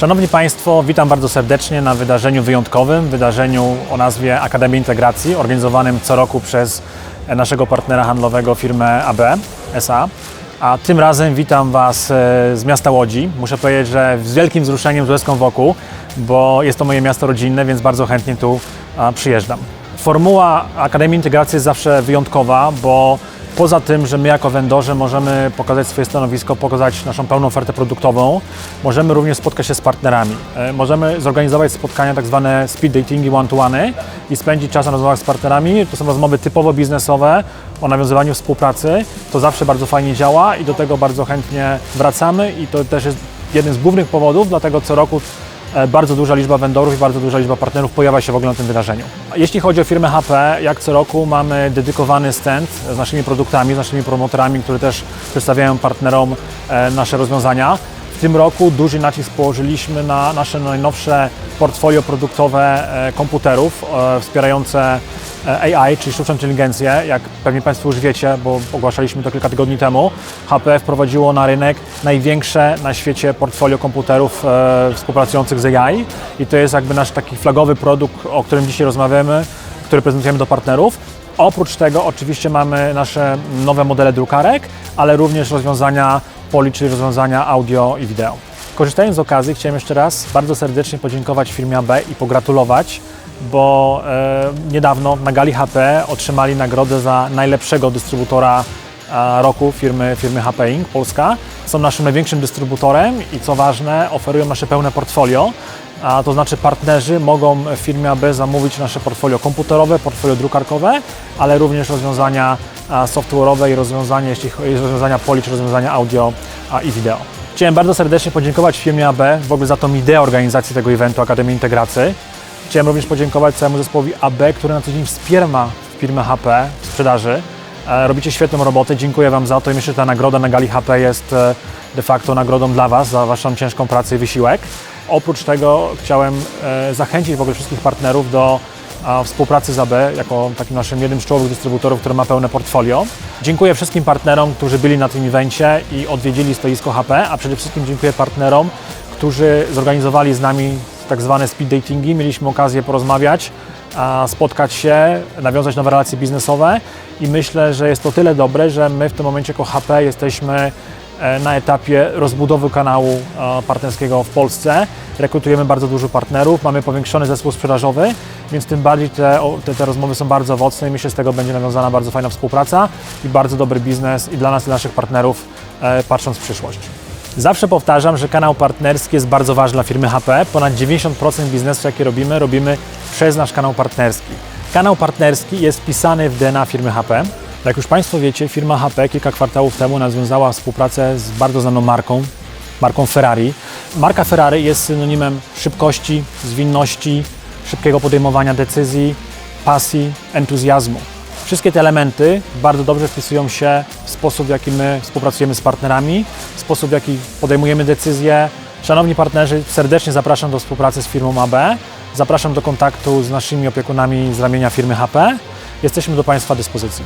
Szanowni Państwo, witam bardzo serdecznie na wydarzeniu wyjątkowym, wydarzeniu o nazwie Akademii Integracji, organizowanym co roku przez naszego partnera handlowego firmę AB SA. A tym razem witam Was e, z miasta Łodzi. Muszę powiedzieć, że z wielkim wzruszeniem, z łezką wokół, bo jest to moje miasto rodzinne, więc bardzo chętnie tu przyjeżdżam. Formuła Akademii Integracji jest zawsze wyjątkowa, bo Poza tym, że my jako vendorzy możemy pokazać swoje stanowisko, pokazać naszą pełną ofertę produktową, możemy również spotkać się z partnerami. E, Możemy zorganizować spotkania tak zwane speed datingi one-to-one i spędzić czas na rozmowach z partnerami. To są rozmowy typowo biznesowe o nawiązywaniu współpracy. To zawsze bardzo fajnie działa i do tego bardzo chętnie wracamy i to też jest jeden z głównych powodów, dlatego co roku bardzo duża liczba vendorów i bardzo duża liczba partnerów pojawia się w ogóle na tym wydarzeniu. Jeśli chodzi o firmę HP, jak co roku mamy dedykowany stand z naszymi produktami, z naszymi promotorami, którzy też przedstawiają partnerom e, nasze rozwiązania. W tym roku duży nacisk położyliśmy na nasze najnowsze portfolio produktowe e, komputerów e, wspierające e, AI, czyli sztuczną inteligencję. Jak pewnie Państwo już wiecie, bo ogłaszaliśmy to kilka tygodni temu, HP wprowadziło na rynek największe na świecie portfolio komputerów e, współpracujących z AI i to jest jakby nasz taki flagowy produkt, o którym dzisiaj rozmawiamy, który prezentujemy do partnerów. Oprócz tego oczywiście mamy nasze nowe modele drukarek, ale również rozwiązania poli, czyli rozwiązania audio i wideo. Korzystając z okazji, chciałem jeszcze raz bardzo serdecznie podziękować firmie AB i pogratulować, bo e, niedawno na gali HP otrzymali nagrodę za najlepszego dystrybutora e, roku firmy, firmy HP Inc. Polska. Są naszym największym dystrybutorem i co ważne, oferują nasze pełne portfolio. A to znaczy partnerzy mogą w firmie AB zamówić nasze portfolio komputerowe, portfolio drukarkowe, ale również rozwiązania a, software'owe i rozwiązania, jeśli rozwiązania poli, czy rozwiązania audio i wideo. Chciałem bardzo serdecznie podziękować firmie AB w ogóle za tą ideę organizacji tego eventu Akademii Integracji. Chciałem również podziękować całemu zespołowi AB, który na co dzień wspiera firmę HP w sprzedaży. E, Robicie świetną robotę, dziękuję Wam za to i myślę, że ta nagroda na gali HP jest e, de facto nagrodą dla Was za Waszą ciężką pracę i wysiłek. Oprócz tego chciałem e, zachęcić w ogóle wszystkich partnerów do współpracy z AB jako takim naszym jednym z czołowych dystrybutorów, który ma pełne portfolio. Dziękuję wszystkim partnerom, którzy byli na tym evencie i odwiedzili stoisko HP, a przede wszystkim dziękuję partnerom, którzy zorganizowali z nami tak zwane speed datingi. Mieliśmy okazję porozmawiać, spotkać się, nawiązać nowe relacje biznesowe i myślę, że jest to tyle dobre, że my w tym momencie jako HP jesteśmy e, na etapie rozbudowy kanału partnerskiego w Polsce. Rekrutujemy bardzo dużo partnerów, mamy powiększony zespół sprzedażowy, więc tym bardziej te, te, te rozmowy są bardzo owocne i myślę, że z tego będzie nawiązana bardzo fajna współpraca i bardzo dobry biznes i dla nas, i dla naszych partnerów, e, patrząc w przyszłość. Zawsze powtarzam, że kanał partnerski jest bardzo ważny dla firmy HP. Ponad 90% biznesu, jaki robimy, robimy przez nasz kanał partnerski. Kanał partnerski jest wpisany w DNA firmy HP. Jak już Państwo wiecie, firma HP kilka kwartałów temu nawiązała współpracę z bardzo znaną marką, marką Ferrari. Marka Ferrari jest synonimem szybkości, zwinności, szybkiego podejmowania decyzji, pasji, entuzjazmu. Wszystkie te elementy bardzo dobrze wpisują się w sposób, w jaki my współpracujemy z partnerami, w sposób, w jaki podejmujemy decyzje. Szanowni partnerzy, serdecznie zapraszam do współpracy z firmą AB. Zapraszam do kontaktu z naszymi opiekunami z ramienia firmy HP. Jesteśmy do Państwa dyspozycji.